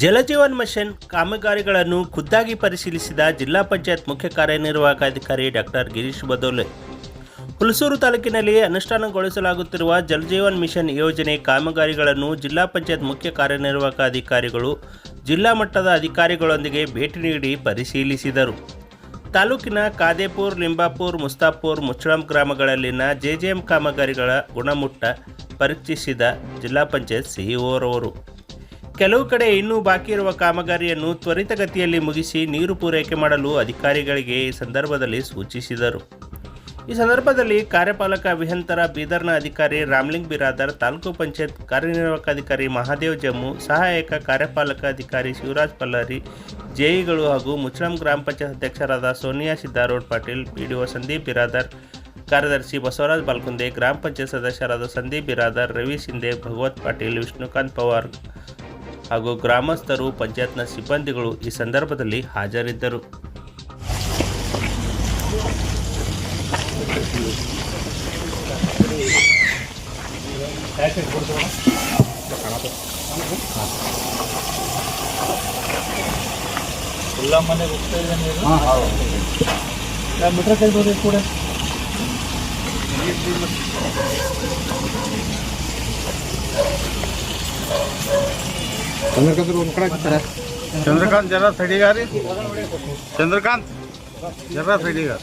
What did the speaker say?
Jal Jeevan mission ಕಾಮಗಾರಿಗಳನ್ನು ಖುದ್ದಾಗಿ ಪರಿಶೀಲಿಸಿದ ಜಿಲ್ಲಾ ಪಂಚಾಯತ್ ಮುಖ್ಯ ಕಾರ್ಯನಿರ್ವಾಹಕ ಅಧಿಕಾರಿ ಡಾಕ್ಟರ್ ಗಿರೀಶ್ ಬದೋಲೆ. ಹುಲಸೂರು ತಾಲೂಕಿನಲ್ಲಿ ಅನುಷ್ಠಾನಗೊಳಿಸಲಾಗುತ್ತಿರುವ ಜಲಜೀವನ್ ಮಿಷನ್ ಯೋಜನೆ ಕಾಮಗಾರಿಗಳನ್ನು ಜಿಲ್ಲಾ ಪಂಚಾಯತ್ ಮುಖ್ಯ ಕಾರ್ಯನಿರ್ವಾಹಕ ಅಧಿಕಾರಿಗಳು ಜಿಲ್ಲಾ ಮಟ್ಟದ ಅಧಿಕಾರಿಗಳೊಂದಿಗೆ ಭೇಟಿ ನೀಡಿ ಪರಿಶೀಲಿಸಿದರು. ತಾಲೂಕಿನ ಕಾದೇಪುರ್ ಲಿಂಬಾಪುರ್, ಮುಸ್ತಾಪುರ್, ಮುಚ್ಚಳಂ ಗ್ರಾಮಗಳಲ್ಲಿನ ಜೆಜೆಎಂ ಕಾಮಗಾರಿಗಳ ಗುಣಮಟ್ಟ ಪರೀಕ್ಷಿಸಿದ ಜಿಲ್ಲಾ ಪಂಚಾಯತ್ ಸಿಇಒರವರು ಕೆಲವು ಕಡೆ ಇನ್ನೂ ಬಾಕಿ ಇರುವ ಕಾಮಗಾರಿಯನ್ನು ತ್ವರಿತಗತಿಯಲ್ಲಿ ಮುಗಿಸಿ ನೀರು ಪೂರೈಕೆ ಮಾಡಲು ಅಧಿಕಾರಿಗಳಿಗೆ ಈ ಸಂದರ್ಭದಲ್ಲಿ ಸೂಚಿಸಿದರು. ಈ ಸಂದರ್ಭದಲ್ಲಿ ಕಾರ್ಯಪಾಲಕ ಅಭಿಯಂತರ, ಬೀದರ್ನ ಅಧಿಕಾರಿ ರಾಮ್ಲಿಂಗ್ ಬಿರಾದರ್, ತಾಲೂಕು ಪಂಚಾಯತ್ ಕಾರ್ಯನಿರ್ವಾಹಕ ಅಧಿಕಾರಿ ಮಹಾದೇವ್ ಜಮ್ಮು, ಸಹಾಯಕ ಕಾರ್ಯಪಾಲಕ ಅಧಿಕಾರಿ ಶಿವರಾಜ್ ಪಲ್ಲಾರಿ, ಜೆಇಗಳು ಹಾಗೂ ಮುಚ್ಚಳಂ ಗ್ರಾಮ ಪಂಚಾಯತ್ ಅಧ್ಯಕ್ಷರಾದ ಸೋನಿಯಾ ಸಿದ್ದಾರೋಡ್ ಪಾಟೀಲ್ ಪಿಡಿಒ ಸಂದೀಪ್ ಬಿರಾದರ್, ಕಾರ್ಯದರ್ಶಿ ಬಸವರಾಜ್ ಬಾಲ್ಕುಂದೆ, ಗ್ರಾಮ ಪಂಚಾಯತ್ ಸದಸ್ಯರಾದ ಸಂದೀಪ್ ಬಿರಾದರ್, ರವಿ ಶಿಂದೆ ಭಗವತ್ ಪಾಟೀಲ್, ವಿಷ್ಣುಕಾಂತ್ ಪವಾರ್ ಹಾಗೂ ಗ್ರಾಮಸ್ಥರು, ಪಂಚಾಯತ್ನ ಸಿಬ್ಬಂದಿಗಳು ಈ ಸಂದರ್ಭದಲ್ಲಿ ಹಾಜರಿದ್ದರು. ಎಲ್ಲ ಮನೆ ಹೋಗ್ತಾ ಇದೆ ನೀರು ಮೀಟ್ರ್ ಕೈ ನೋಡಿ ಕೂಡ चंद्रकांत चंद्रकांत जरा सड़ी गा रही चंद्रकांत जरा सड़ी गा